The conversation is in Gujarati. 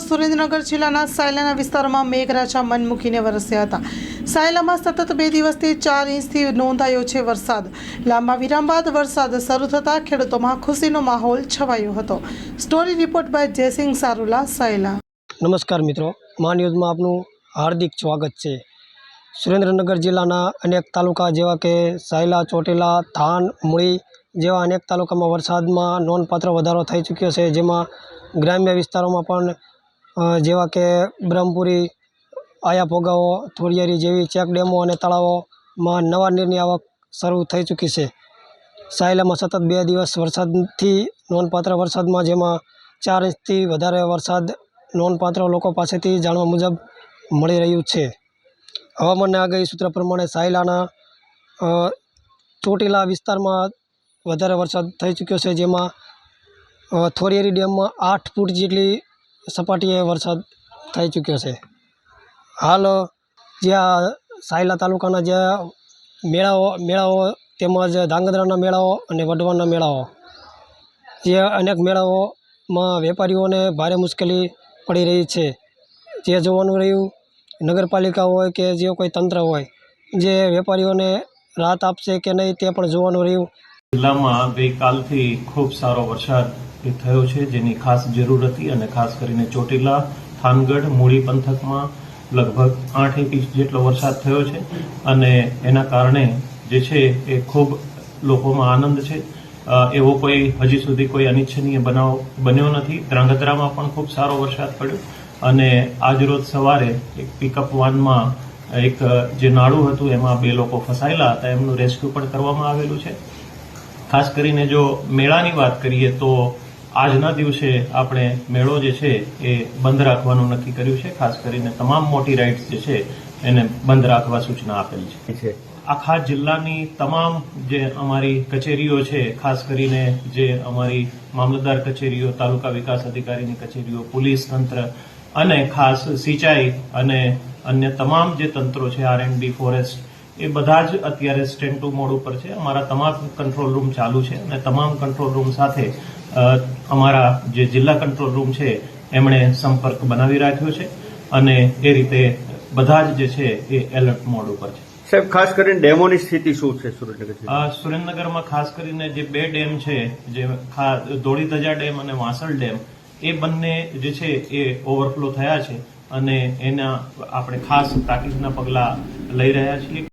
સુરેન્દ્રનગર જિલ્લાના સાયલાના વિસ્તારમાં મેઘરાજા મન મૂકીને વરસ્યા હતા. સાયલામાં સતત બે દિવસથી ચાર ઇંચથી નોંધાયો છે વરસાદ. લાંબા વિરામ બાદ વરસાદ શરૂ થતાં ખેડૂતોમાં ખુશીનો માહોલ છવાયો હતો. Story report by Jaysinh Sarula, Sayla. નમસ્કાર મિત્રો. મા ન્યૂઝમાં આપનું હાર્દિક સ્વાગત છે. સુરેન્દ્રનગર જિલ્લાના અનેક તાલુકા જેવા કે સાયલા, ચોટીલા, થાન, મૂળી જેવા અનેક તાલુકામાં વરસાદમાં નોંધપાત્ર વધારો થઈ ચૂક્યો છે. જેમાં ગ્રામ્ય વિસ્તારોમાં પણ જેવા કે બ્રહ્મપુરી, આયા ભોગાવો થોડિયારી જેવી ચેક ડેમો અને તળાવોમાં નવા નીરની આવક શરૂ થઈ ચૂકી છે. સાયલામાં સતત બે દિવસ વરસાદથી નોંધપાત્ર વરસાદમાં જેમાં ચાર ઇંચથી વધારે વરસાદ નોંધપાત્ર લોકો પાસેથી જાણવા મુજબ મળી રહ્યું છે. હવામાનના આગાહી સૂત્ર પ્રમાણે સાયલાના ચોટીલા વિસ્તારમાં વધારે વરસાદ થઈ ચૂક્યો છે, જેમાં થોરિયેરી ડેમમાં આઠ ફૂટ જેટલી સપાટીએ વરસાદ થઈ ચૂક્યો છે. હાલ જ્યાં સાયલા તાલુકાના જે મેળાઓ મેળાઓ તેમજ ધાંગધ્રાના મેળાઓ અને વઢવાના મેળાઓ, જે અનેક મેળાઓમાં વેપારીઓને ભારે મુશ્કેલી પડી રહી છે. જે જોવાનું રહ્યું, નગરપાલિકા હોય કે જે કોઈ તંત્ર હોય, જે વેપારીઓને રાહત આપશે કે નહીં તે પણ જોવાનું રહ્યું. જિલ્લામાં ગઈકાલથી ખૂબ સારો વરસાદ એ થયો છે, જેની ખાસ જરૂર હતી અને ખાસ કરીને ચોટીલા, થાનગઢ, મૂળી પંથકમાં લગભગ આઠ ઇંચ જેટલો વરસાદ થયો છે અને એના કારણે જે છે એ ખૂબ લોકોમાં આનંદ છે. એવો કોઈ હજી સુધી કોઈ અનિચ્છનીય બનાવ બન્યો નથી. ધ્રાંગધ્રામાં પણ ખૂબ સારો વરસાદ પડ્યો અને આજરોજ સવારે એક પિકઅપ વાનમાં એક, જે નાળું હતું એમાં બે લોકો ફસાયેલા હતા. એમનું રેસ્ક્યુ પણ કરવામાં આવેલું છે. ખાસ કરીને જો મેળાની વાત કરીએ તો આજના દિવસે આપણે મેળો જે છે એ બંધ રાખવાનું નક્કી કર્યું છે ખાસ કરીને તમામ મોટી રાઇડ્સ જે છે એને બંધ રાખવા સૂચના આપેલી છે. આખા જિલ્લાની તમામ જે અમારી કચેરીઓ છે ખાસ કરીને જે અમારી મામલતદાર કચેરીઓ તાલુકા વિકાસ અધિકારીની કચેરીઓ પોલીસ તંત્ર અને ખાસ સિંચાઈ અને અન્ય તમામ જે તંત્રો છે આર એન્ડ બી ફોરેસ્ટ એ બધા જ અત્યારે સ્ટેન્ડ ટુ મોડ ઉપર છે. અમારા તમામ કંટ્રોલ રૂમ ચાલુ છે અને તમામ કંટ્રોલ રૂમ સાથે અમારા જે જિલ્લા કંટ્રોલ રૂમ છે એમણે સંપર્ક બનાવી રાખ્યો છે અને એ રીતે બધા જ જે છે એ એલર્ટ મોડ ઉપર છે. સાહેબ ખાસ કરીને ડેમોની સ્થિતિ શું છે સુરેન્દ્રનગર? સુરેન્દ્રનગરમાં ખાસ કરીને જે બે ડેમ છે જે ખા- ધોળીધજા ડેમ અને વાસણ ડેમ એ બંને જે છે એ ઓવરફ્લો થયા છે અને એના આપણે ખાસ તાકીદના પગલા લઈ રહ્યા છીએ.